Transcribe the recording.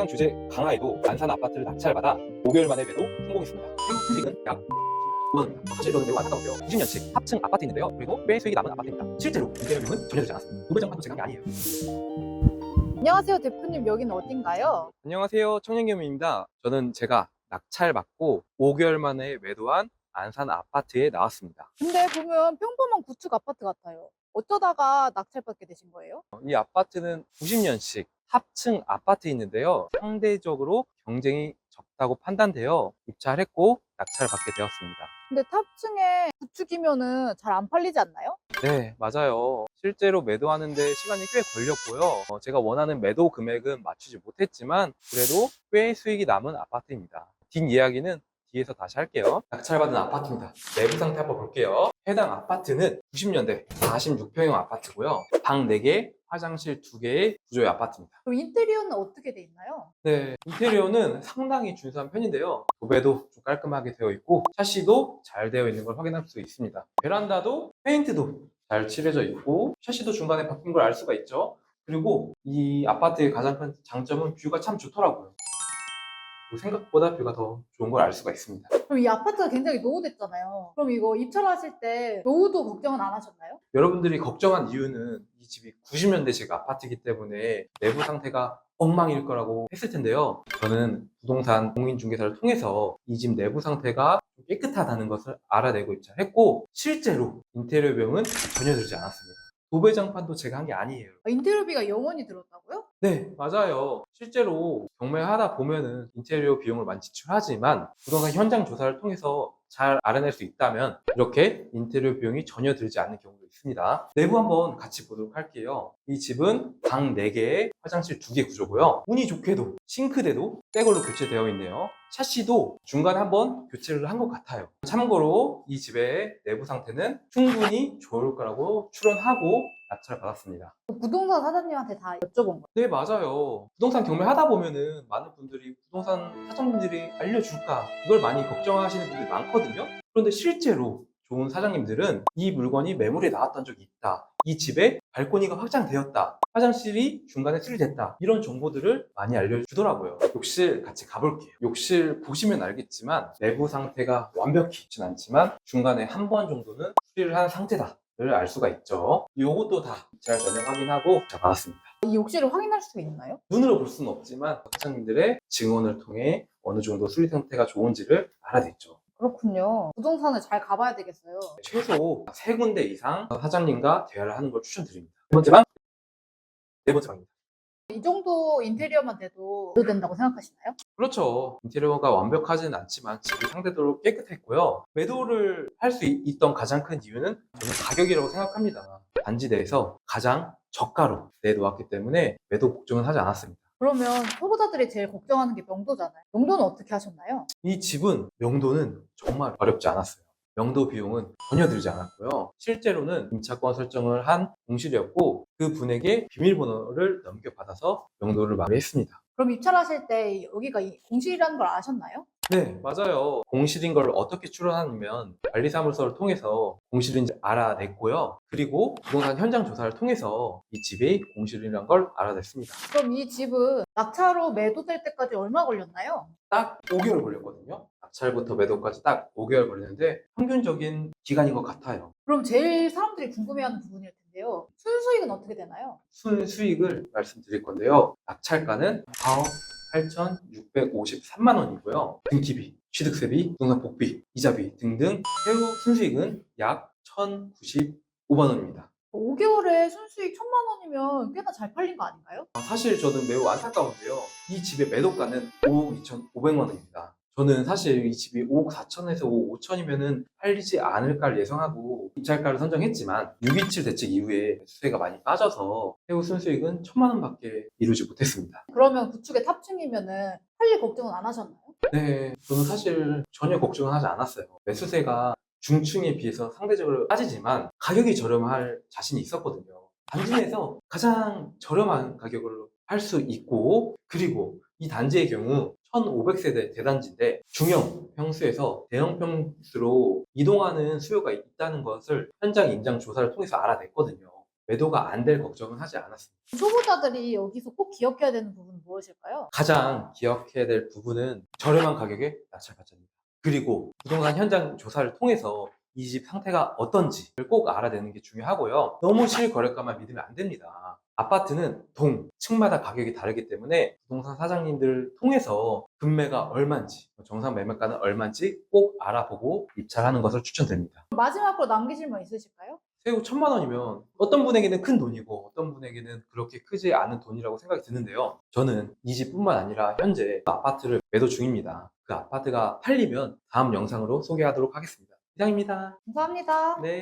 부동산 규제 강화에도 안산 아파트를 낙찰받아 5개월 만에 매도 성공했습니다. 수익은 약 5원. 사실 이거는 매우 안타까운데요. 90년씩 합층 아파트 있는데요. 그리고 꽤 수익이 남은 아파트입니다. 실제로 인테리어 비용은 전혀 되지 않았습니다. 도배장 판도 제가 한 게 아니에요. 안녕하세요, 대표님. 여기는 어딘가요? 안녕하세요. 청년겸입니다. 저는 제가 낙찰 받고 5개월 만에 매도한 안산 아파트에 나왔습니다. 근데 보면 평범한 구축 아파트 같아요. 어쩌다가 낙찰받게 되신 거예요? 이 아파트는 90년씩 합층 아파트 있는데요. 상대적으로 경쟁이 적다고 판단되어 입찰했고 낙찰을 받게 되었습니다. 근데 탑층에 구축이면은 잘 안 팔리지 않나요? 네, 맞아요. 실제로 매도하는데 시간이 꽤 걸렸고요. 어, 제가 원하는 매도 금액은 맞추지 못했지만 그래도 꽤 수익이 남은 아파트입니다. 뒷 이야기는 뒤에서 다시 할게요. 낙찰받은 아파트입니다. 내부 상태 한번 볼게요. 해당 아파트는 90년대 46평형 아파트고요. 방 4개, 화장실 2개의 구조의 아파트입니다. 그럼 인테리어는 어떻게 돼 있나요? 네, 인테리어는 상당히 준수한 편인데요. 도배도 좀 깔끔하게 되어 있고 샤시도 잘 되어 있는 걸 확인할 수 있습니다. 베란다도 페인트도 잘 칠해져 있고 샤시도 중간에 바뀐 걸 알 수가 있죠. 그리고 이 아파트의 가장 큰 장점은 뷰가 참 좋더라고요. 생각보다 뷰가 더 좋은 걸 알 수가 있습니다. 그럼 이 아파트가 굉장히 노후됐잖아요. 그럼 이거 입찰하실 때 노후도 걱정은 안 하셨나요? 여러분들이 걱정한 이유는 이 집이 90년대식 아파트이기 때문에 내부 상태가 엉망일 거라고 했을 텐데요. 저는 부동산 공인중개사를 통해서 이 집 내부 상태가 깨끗하다는 것을 알아내고 입찰했고 실제로 인테리어 비용은 전혀 들지 않았습니다. 도배장판도 제가 한 게 아니에요. 아, 인테리어비가 영원히 들었다고요? 네, 맞아요. 실제로 경매하다 보면은 인테리어 비용을 많이 지출하지만 부동산 현장 조사를 통해서 잘 알아낼 수 있다면 이렇게 인테리어 비용이 전혀 들지 않는 경우도 있습니다. 내부 한번 같이 보도록 할게요. 이 집은 방 4개에 화장실 2개 구조고요. 운이 좋게도 싱크대도 새 걸로 교체되어 있네요. 샤시도 중간에 한번 교체를 한 것 같아요. 참고로 이 집의 내부 상태는 충분히 좋을 거라고 추론하고 낙찰을 받았습니다. 부동산 사장님한테 다 여쭤본 거예요. 네, 맞아요. 부동산 경매 하다 보면은 많은 분들이 부동산 사장님들이 알려줄까? 이걸 많이 걱정하시는 분들이 많거든요. 그런데 실제로 좋은 사장님들은 이 물건이 매물에 나왔던 적이 있다. 이 집에 발코니가 확장되었다. 화장실이 중간에 수리됐다. 이런 정보들을 많이 알려주더라고요. 욕실 같이 가볼게요. 욕실 보시면 알겠지만 내부 상태가 완벽히 좋진 않지만 중간에 한 번 정도는 수리를 한 상태다. 를알 수가 있죠. 요것도 다 잘 전혀 확인하고 잘 받았습니다. 이 욕실을 확인할 수가 있나요? 눈으로 볼 수는 없지만 사장님들의 증언을 통해 어느 정도 수리 상태가 좋은지를 알아냈죠. 그렇군요. 부동산을 잘 가봐야 되겠어요. 최소 세 군데 이상 사장님과 대화를 하는 걸 추천드립니다. 두 번째 방, 네 번째 방입니다. 이 정도 인테리어만 돼도 된다고 생각하시나요? 그렇죠. 인테리어가 완벽하지는 않지만 집이 상대적으로 깨끗했고요. 매도를 할 수 있던 가장 큰 이유는 저는 가격이라고 생각합니다. 단지 내에서 가장 저가로 내놓았기 때문에 매도 걱정은 하지 않았습니다. 그러면 초보자들이 제일 걱정하는 게 명도잖아요. 명도는 어떻게 하셨나요? 이 집은 명도는 정말 어렵지 않았어요. 명도 비용은 전혀 들지 않았고요. 실제로는 임차권 설정을 한 공실이었고 그 분에게 비밀번호를 넘겨받아서 명도를 마무리했습니다. 그럼 입찰하실 때 여기가 이 공실이라는 걸 아셨나요? 네, 맞아요. 공실인 걸 어떻게 추론하냐면 관리사무소를 통해서 공실인지 알아냈고요. 그리고 부동산 현장 조사를 통해서 이 집이 공실이라는 걸 알아냈습니다. 그럼 이 집은 낙차로 매도될 때까지 얼마 걸렸나요? 딱 5개월 걸렸거든요. 낙찰부터 매도까지 딱 5개월 걸리는데 평균적인 기간인 것 같아요. 그럼 제일 사람들이 궁금해하는 부분일 텐데요. 순수익은 어떻게 되나요? 순수익을 말씀드릴 건데요. 낙찰가는 4억 8,653만 원이고요. 등기비, 취득세비, 부동산 복비, 이자비 등등 세후 순수익은 약 1,095만 원입니다. 5개월에 순수익 1천만 원이면 꽤나 잘 팔린 거 아닌가요? 사실 저는 매우 안타까운데요. 이 집의 매도가는 5억 2,500만 원입니다. 저는 사실 이 집이 5억 4천에서 5억 5천이면은 팔리지 않을까를 예상하고 입찰가를 선정했지만 627 대책 이후에 수세가 많이 빠져서 세후 순수익은 1천만 원밖에 이루지 못했습니다. 그러면 구축의 탑층이면은 팔릴 걱정은 안 하셨나요? 네, 저는 사실 전혀 걱정은 하지 않았어요. 매수세가 중층에 비해서 상대적으로 빠지지만 가격이 저렴할 자신이 있었거든요. 단지 내에서 가장 저렴한 가격으로 할 수 있고 그리고 이 단지의 경우 1500세대 대단지인데 중형 평수에서 대형 평수로 이동하는 수요가 있다는 것을 현장 임장 조사를 통해서 알아냈거든요. 매도가 안 될 걱정은 하지 않았습니다. 초보자들이 여기서 꼭 기억해야 되는 부분은 무엇일까요? 가장 기억해야 될 부분은 저렴한 가격에 낙찰받자입니다. 그리고 부동산 현장 조사를 통해서 이 집 상태가 어떤지를 꼭 알아내는 게 중요하고요. 너무 실거래가만 믿으면 안 됩니다. 아파트는 동, 층마다 가격이 다르기 때문에 부동산 사장님들 통해서 금매가 얼마인지, 정상 매매가는 얼마인지 꼭 알아보고 입찰하는 것을 추천드립니다. 마지막으로 남기실 말 있으실까요? 세후 천만 원이면 어떤 분에게는 큰 돈이고 어떤 분에게는 그렇게 크지 않은 돈이라고 생각이 드는데요. 저는 이 집뿐만 아니라 현재 아파트를 매도 중입니다. 그 아파트가 팔리면 다음 영상으로 소개하도록 하겠습니다. 이상입니다. 감사합니다. 네.